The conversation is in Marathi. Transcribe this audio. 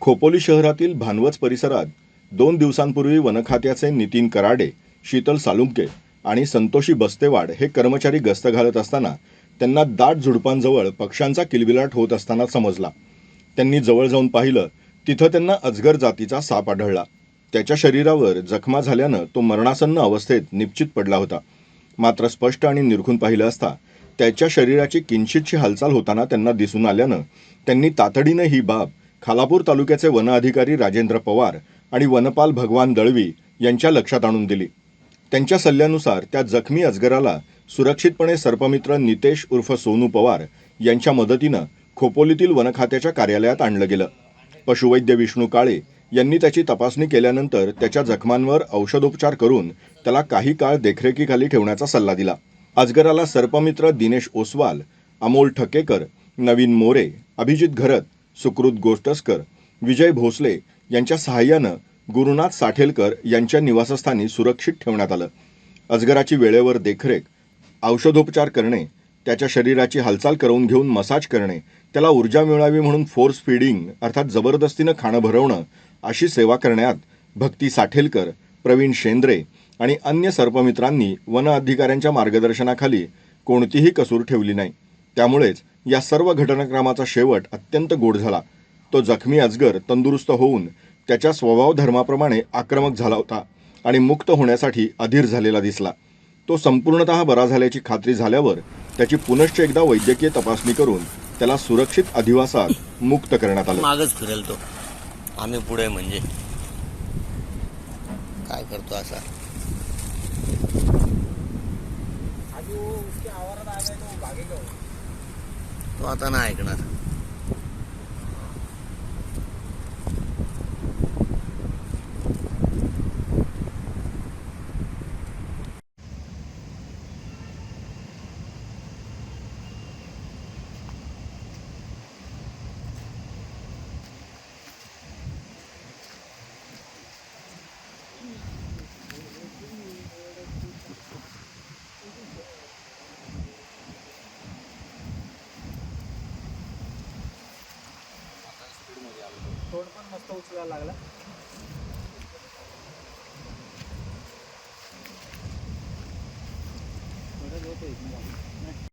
खोपोली शहरातील भानवच परिसरात दोन दिवसांपूर्वी वनखात्याचे नितीन कराडे शीतल सालुंके आणि संतोषी बस्तेवाड हे कर्मचारी गस्त घालत असताना त्यांना दाट झुडपांजवळ पक्ष्यांचा किलबिलाट होत असताना समजला. त्यांनी जवळ जाऊन पाहिलं तिथं त्यांना अजगर जातीचा साप आढळला. त्याच्या शरीरावर जखमा झाल्यानं तो मरणासन्न अवस्थेत निश्चित पडला होता. मात्र स्पष्ट आणि निरखून पाहिलं असता त्याच्या शरीराची किंचितशी हालचाल होताना त्यांना दिसून आल्यानं त्यांनी तातडीनं ही बाब खालापूर तालुक्याचे वन अधिकारी राजेंद्र पवार आणि वनपाल भगवान दळवी यांच्या लक्षात आणून दिली. त्यांच्या सल्ल्यानुसार त्या जखमी अजगराला सुरक्षितपणे सर्पमित्र नितेश उर्फ सोनू पवार यांच्या मदतीनं खोपोलीतील वनखात्याच्या कार्यालयात आणलं गेलं. पशुवैद्य विष्णू काळे यांनी त्याची तपासणी केल्यानंतर त्याच्या जखमांवर औषधोपचार करून त्याला काही काळ देखरेखीखाली ठेवण्याचा सल्ला दिला. अजगराला सर्पमित्र दिनेश ओसवाल अमोल ठकेकर नवीन मोरे अभिजित घरत सुकृत गोष्टस्कर विजय भोसले यांच्या सहाय्यानं गुरुनाथ साठेलकर यांच्या निवासस्थानी सुरक्षित ठेवण्यात आलं. अजगराची वेळेवर देखरेख औषधोपचार करणे त्याच्या शरीराची हालचाल करून घेऊन मसाज करणे त्याला ऊर्जा मिळावी म्हणून फोर्स फीडिंग अर्थात जबरदस्तीनं खाणं भरवणं अशी सेवा करण्यात भक्ती साठेलकर प्रवीण शेंद्रे आणि अन्य सर्पमित्रांनी वन अधिकाऱ्यांच्या मार्गदर्शनाखाली कोणतीही कसूर ठेवली नाही. त्यामुळेच या सर्व घटनाक्रमाचा शेवट अत्यंत गोड झाला. तो जखमी अजगर तंदुरुस्त होऊन त्याच्या स्वभाव धर्माप्रमाणे आक्रमक झाला होता आणि मुक्त होण्यासाठी अधीर झालेला दिसला. तो संपूर्णतः बरा झाल्याची खात्री झाल्यावर त्याची पुनश्च एकदा वैद्यकीय तपासणी करून त्याला सुरक्षित अधिवासात मुक्त करण्यात आलं. मागच फिरेल तो. आम्ही पुढे म्हणजे काय करतो असा? तो. आता नाही ऐकणार. मस्त उचलायला लागला थोडं झोप येत नाही.